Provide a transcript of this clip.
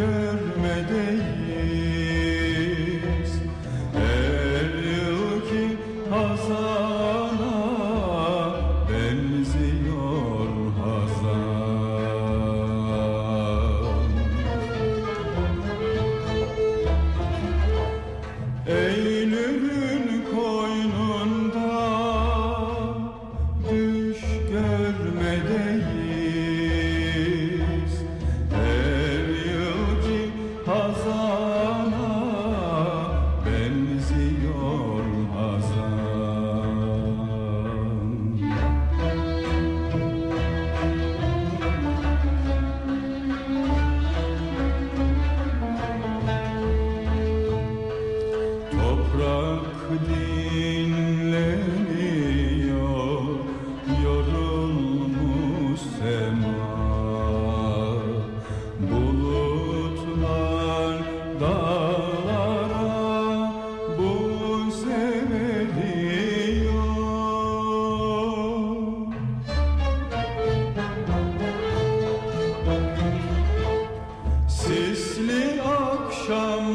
görmedeyiz. El ki hazan Toprak dinleniyor Yorulmuş sema. Bulutlar dağlara Bu seviyor Sisli akşam